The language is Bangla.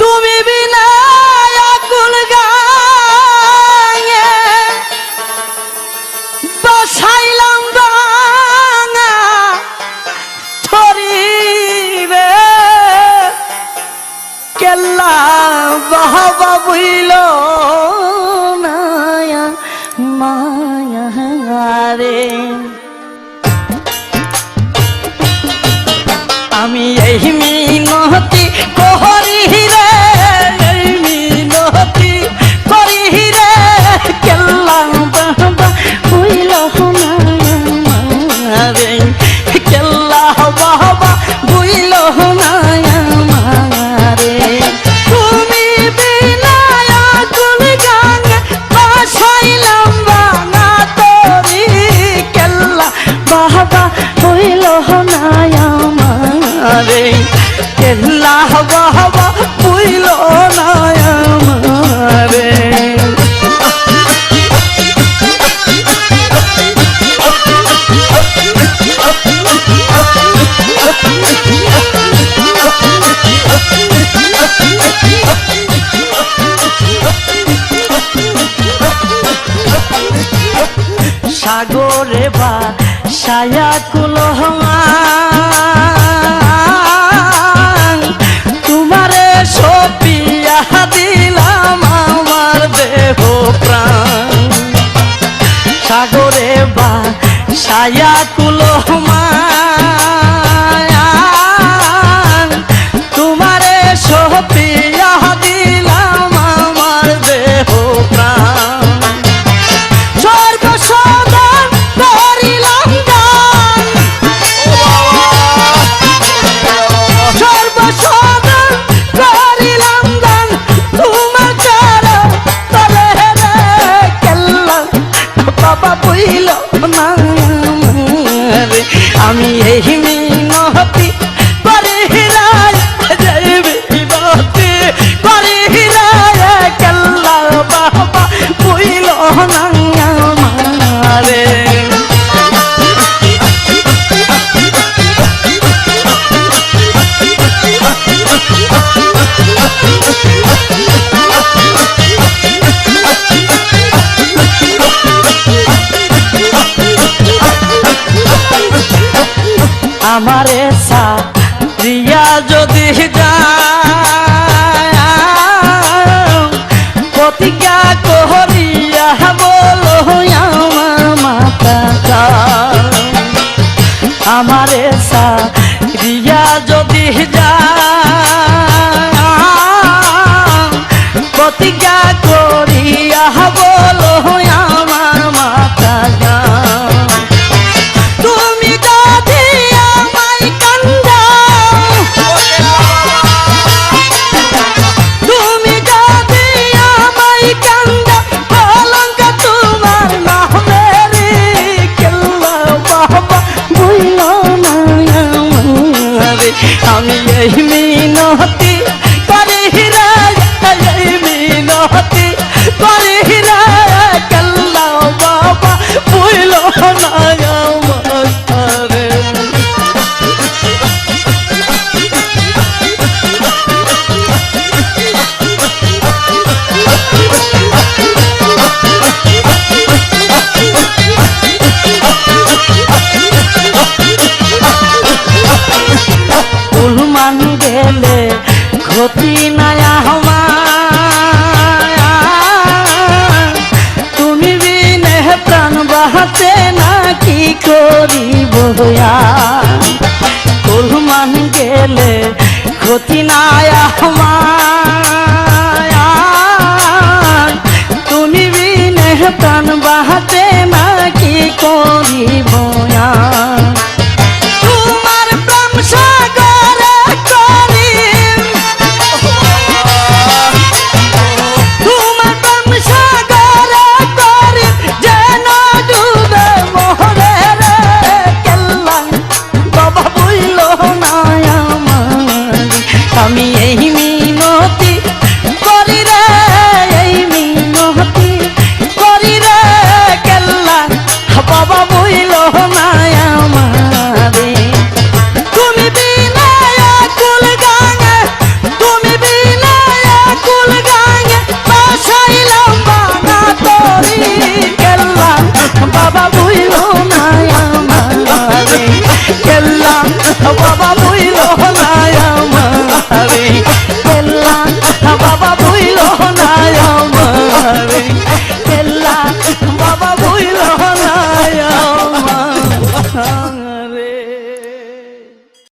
তুমি বিনা আকুল গায়ে বসাইলাম বাঙা থরি রে কেল্লা বাবা বুইল নায়া, মায়া রে আমি এই মিনতি করি সাগরে বা সায়া কুলহমা তোমারে সপিয়া দিলাম আমার দেহ প্রাণ। সাগরে বা সায়া যদি প্রতিজ্ঞা করিয়া বল আমার মাতা আমারে সা রিয়া যদি যা প্রতিজ্ঞা প্রাণ বাহাতে না কি করিব উলমান গেলে ক্ষতি নাই আমার তুমি বিনে প্রাণ বাহাতে না কি করিব